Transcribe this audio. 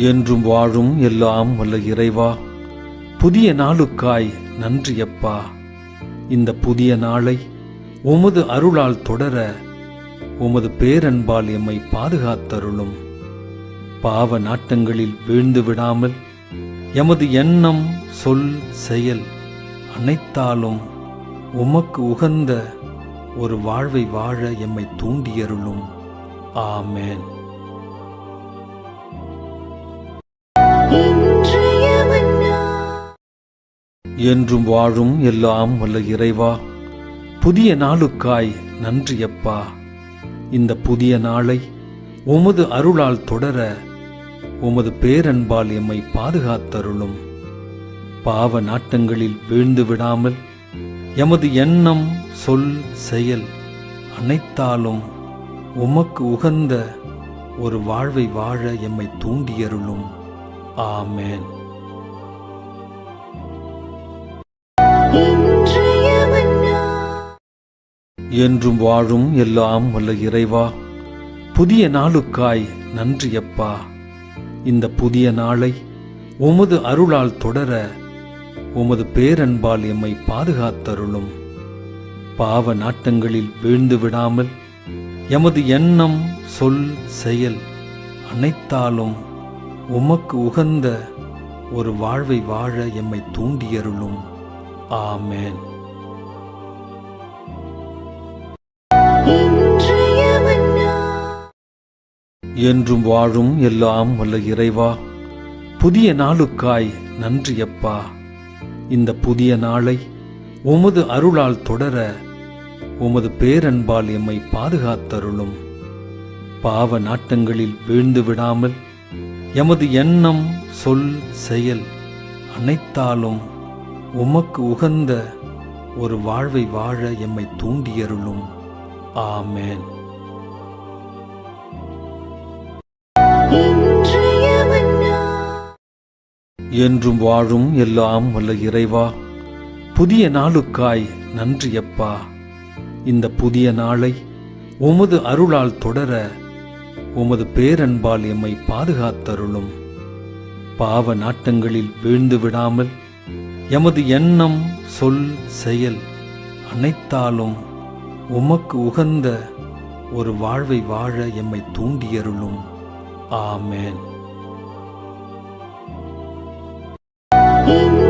என்றும் வாழும் எல்லாம் வல்ல இறைவா புதிய நாளுக்காய் நன்றியப்பா. இந்த புதிய நாளை உமது அருளால் தொடர உமது பேரன்பால் எம்மை பாதுகாத்தருளும். பாவ நாட்டங்களில் வீழ்ந்து விடாமல் எமது எண்ணம் சொல் செயல் அனைத்தாலும் உமக்கு உகந்த ஒரு வாழ்வை வாழ எம்மை தூண்டியருளும். ஆமேன். என்றும் வாழும் எல்லாம் வல்ல இறைவா புதிய நாளுக்காய் நன்றியப்பா. இந்த புதிய நாளை உமது அருளால் தொடர உமது பேரன்பால் எம்மை பாதுகாத்தருளும். பாவ நாட்டங்களில் வீழ்ந்து விடாமல் எமது எண்ணம் சொல் செயல் அனைத்தாலும் உமக்கு உகந்த ஒரு வாழ்வை வாழ எம்மை தூண்டியருளும். ஆமேன். என்றும் வாழும் எல்லாம் வல்ல இறைவா. புதிய நாளுக்காய் நன்றியப்பா. இந்த புதிய நாளை உமது அருளால் தொடர உமது பேரன்பால் எம்மை பாதுகாத்தருளும். பாவ நாட்டங்களில் வீழ்ந்து விடாமல் எமது எண்ணம் சொல் செயல் அனைத்தாலும் உமக்கு உகந்த ஒரு வாழ்வை வாழ எம்மை தூண்டியருளும். ஆமேன். என்றும் வாழும் எல்லாம் வல்ல இறைவா புதிய நாளுக்காய் நன்றியப்பா. இந்த புதிய நாளை உமது அருளால் தொடர உமது பேரன்பால் எம்மை பாதுகாத்தருளும். பாவ நாட்டங்களில் வீழ்ந்து விடாமல் எமது எண்ணம் சொல் செயல் அனைத்தாலும் உமக்கு உகந்த ஒரு வாழ்வை வாழ எம்மை தூண்டியருளும். ஆமேன். என்றும் வாழும் எல்லாம் வல்ல இறைவா. புதிய நாளுக்காய் நன்றியப்பா. இந்த புதிய நாளை உமது அருளால் தொடர உமது பேரன்பால் எம்மை பாதுகாத்தருளும். பாவ நாட்டங்களில் வீழ்ந்து விடாமல் எமது எண்ணம் சொல் செயல் அனைத்தாலும் உமக்கு உகந்த ஒரு வாழ்வை வாழ எம்மை தூண்டியருளும். ஆமேன். you